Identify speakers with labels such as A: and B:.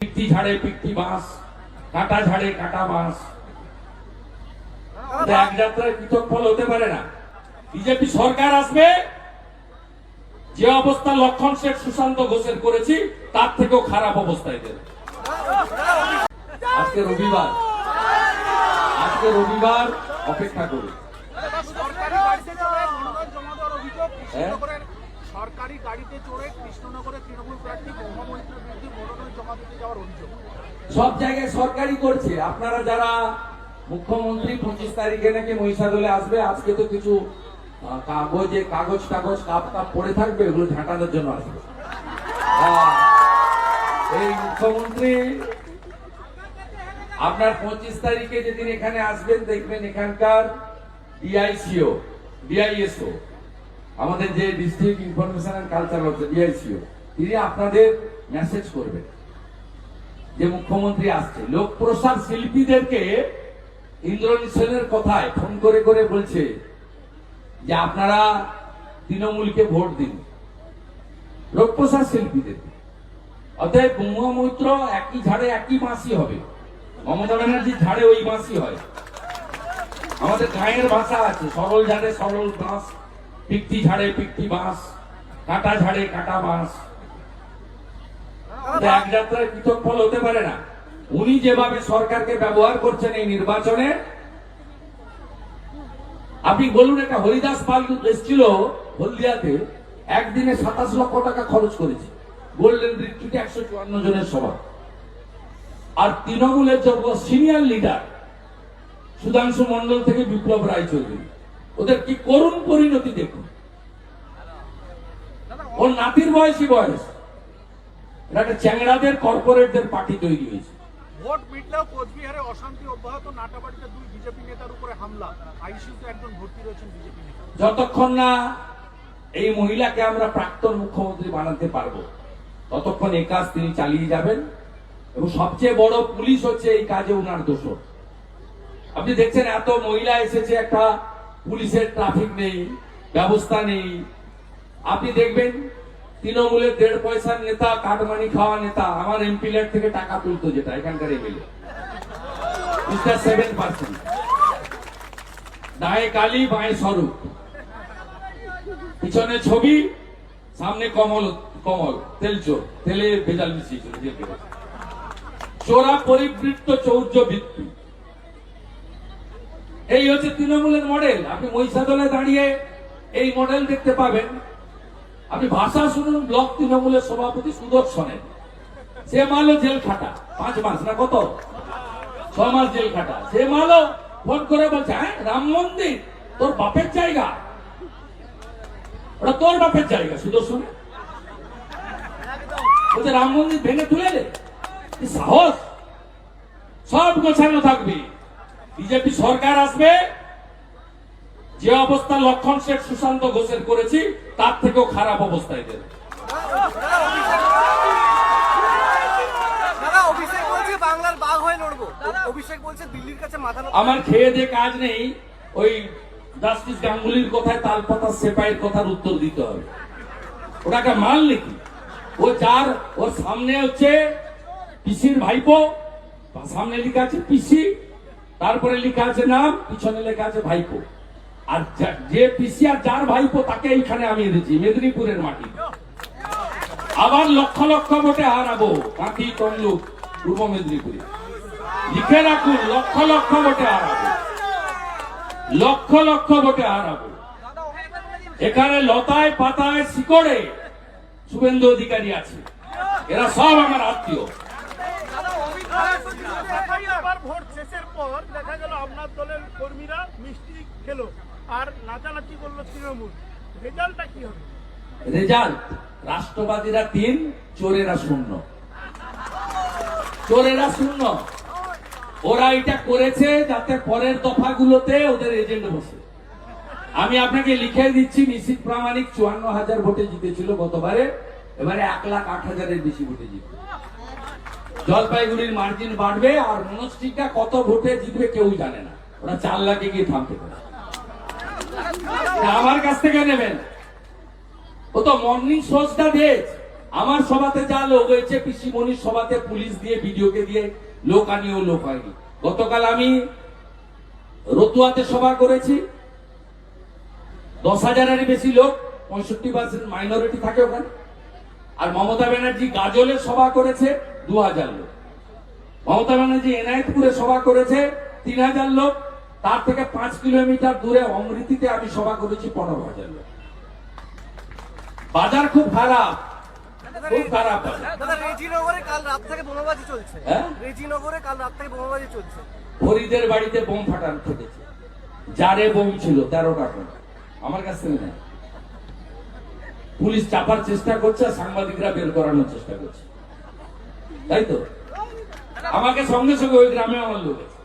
A: পিকটি ঝাড়ে পিকটি বাঁশ কাটা ঝাড়ে কাটা বাঁশ। এক যাত্রায় পৃথক ফল হতে পারে না। বিজেপি সরকার আসবে যে অবস্থা লক্ষণ শেখ সুশান্ত ঘোষের করেছি তার থেকেও খারাপ অবস্থায় দেবে। আজকে রবিবার। আজকে রবিবার অপেক্ষা করুন
B: সরকারি গাড়িতে চড়ে মনোনয়ন
A: সব জায়গায় সরকারি করছে। আপনারা যারা মুখ্যমন্ত্রী পঁচিশ তারিখে নাকি মহিষাদলে আসবে, আজকে তো কিছু কাগজে কাগজ টাগজ কাপ কাপ পড়ে থাকবে, এগুলো ঝাঁটানোর জন্য আসবে। এই মুখ্যমন্ত্রী, আপনার পঁচিশ তারিখে যেদিন এখানে আসবেন, দেখবেন এখানকার ডিআইসিও, ডিআইএসও, আমাদের যে ডিস্ট্রিক্ট ইনফরমেশন অ্যান্ড কালচার হচ্ছে ডিআইসিও, তিনি আপনাদের মেসেজ করবেন। যে মুখ্যমন্ত্রী আসছে লোক প্রসাদ শিল্পীদেরকে ইন্দ্রনীল সেনের কথায় ফোন করে করে বলছে যে আপনারা তৃণমূলকে ভোট দিন লোকপ্রসাদ শিল্পীদের অতএব গঙ্গা মৈত্র একই ঝাড়ে একই মাসি হবে। মমতা ব্যানার্জির ঝাড়ে ওই মাসি হয়। আমাদের গায়ের ভাষা আছে, সরল ঝাড়ে সরল বাঁশ, পিকটি ঝাড়ে পিকটি বাঁশ, কাটা ঝাড়ে কাটা বাঁশ। যাত্রায় পৃথক ফল হতে পারে না। উনি যেভাবে সরকারকে ব্যবহার করছেন এই নির্বাচনে, আপনি বলুন একটা হরিদাস পাল এসেছিল হলদিয়াতে, একদিনে সাতাশ লক্ষ টাকা খরচ করেছে। গোল্ডেন একশো চুয়ান্ন জনের সভা আর তৃণমূলের যোগ্য সিনিয়র লিডার সুধাংশু মন্ডল থেকে বিপ্লব রায়চৌধুরী ওদের কি করুণ পরিণতি দেখুন? ওর নাতির বয়সী বয়স। এটা একটা চ্যাংড়াদের কর্পোরেটদের পার্টি তৈরি হয়েছে।
B: ভোট মিটলেও কোচবিহারে অশান্তি অব্যাহত। নাটাবাড়িতে দুই বিজেপি নেতার উপরে হামলা। আইসিইউতে একজন ভর্তি রয়েছেন বিজেপি নেতা।
A: যতক্ষণ না এই মহিলাকে আমরা প্রাক্তন মুখ্যমন্ত্রী বানাতে পারব ততক্ষণ এই কাজ তিনি চালিয়ে যাবেন এবং সবচেয়ে বড় পুলিশ হচ্ছে এই কাজে উনার দোষ আপনি দেখছেন এত মহিলা এসেছে একটা পুলিশের ট্রাফিক নেই ব্যবস্থা নেই। আপনি দেখবেন তৃণমূলের দেড় পয়সার নেতা, কাটমানি খাওয়া নেতা, আমার এমপি থেকে টাকা তুলতো যেটা, এখানকার এমএলএ দায়ে কালী স্বরূপ। পিছনে ছবি, সামনে কমল কমল, তেল চোর। তেলে ভেজাল মিশিয়েছিল চোরা পরিবৃত্ত চৌর্য বৃত্তি। এই হচ্ছে তৃণমূলের মডেল আপনি মহিষাদলে দাঁড়িয়ে এই মডেল দেখতে পাবেন। আপনি ভাষা শুনুন, ব্লক তৃণমূলের সভাপতি সুদর্শনের সে মালো জেল খাটা, পাঁচ মাস না কত? ছ মাস জেল খাটা। সে মালো ফোন করে বলছে হ্যাঁ রাম মন্দির, তোর বাপের জায়গা? ওটা তোর বাপের জায়গা, সুদর্শন বলছে, রাম মন্দির ভেঙে তুলে দে। সাহস? সব গোছানো থাকবে। বিজেপি সরকার আসবে। যে অবস্থা লক্ষণ শেখ সুশান্ত ঘোষের করেছি, তার থেকেও খারাপ
C: কাছে মাথা
A: আমার খেয়ে যে কাজ নেই ওই জাস্টিস গাঙ্গুলির কথায় তাল তালপাতা সেপাইয়ের কথার উত্তর দিতে হবে। ওটাকে মাল নাকি ও যার ওর সামনে হচ্ছে পিসির ভাইপো সামনে লেখা আছে পিসি তারপরে লেখা আছে নাম পিছনে লেখা আছে ভাইপো। আর যে পিসি আর যার ভাইপো তাকে এইখানে আমি এনেছি মেদিনীপুরের মাটি। আবার লক্ষ লক্ষ ভোটে হারাবো কাঁথি তমলুক, পূর্ব মেদিনীপুরে। লিখে রাখুন, লক্ষ লক্ষ ভোটে হারাবো। লক্ষ লক্ষ ভোটে হারাবো। এখানে লতায় পাতায় শিকড়ে শুভেন্দু অধিকারী আছে। এরা সব আমার আত্মীয়।
B: পর দেখা গেল আপনার দলের কর্মীরা মিষ্টি খেলো। আর করল তৃণমূল। রেজাল্টটা কি হবে?
A: রেজাল্ট, রাষ্ট্রবাদীরা তিন, চোরেরা শূন্য। চোরেরা শূন্য। ওরা এটা করেছে যাতে পরের দফাগুলোতে ওদের এজেন্ট বসে। আমি আপনাকে লিখে দিচ্ছি, নিশ্চিত প্রামাণিক চুয়ান্ন হাজার ভোটে জিতেছিল গতবারে। এবারে এক লাখ আট হাজারের বেশি ভোটে জিতবে। জলপাইগুড়ির মার্জিন বাড়বে আর মনস্টিকা কত ভোটে জিতবে কেউ জানে না। ওরা চার লাখে গিয়ে থামতে পারে। আমার কাছ থেকে নেবেন। ও তো মর্নিং শোজটা দিয়েছে আমার সভাতে যা লোক হয়েছে, পিসিমণির সভাতে পুলিশ দিয়ে, ভিডিওকে দিয়ে, লোক আনিয়েও লোক হয়নি গতকাল আমি রতুয়াতে সভা করেছি। দশ হাজারের বেশি লোক, পঁয়ষট্টি পার্সেন্ট মাইনরিটি থাকে ওখানে। আর মমতা ব্যানার্জি গাজলে সভা করেছে, দু হাজার লোক। মমতা ব্যানার্জি এনায়েতপুরে সভা করেছে, তিন হাজার লোক। তার থেকে পাঁচ কিলোমিটার দূরে অমৃতিতে আমি সভা করেছি পনেরো হাজার লোক। বাজার খুব খারাপ খুব খারাপ
C: দাদা রেজিনগরে কাল রাত থেকে বোমাবাজি চলছে।
A: হ্যাঁ?
C: রেজিনগরে কাল রাত থেকে বোমাবাজি চলছে।
A: ফরিদের বাড়িতে বোম ফাটান ফেটেছে। যারে বোম ছিল করে আমার কাছ নেই। পুলিশ চাপার চেষ্টা করছে আর সাংবাদিকরা বের করানোর চেষ্টা করছে। তাই তো? আমাকে সঙ্গে সঙ্গে ওই গ্রামে আমার লোক আছে।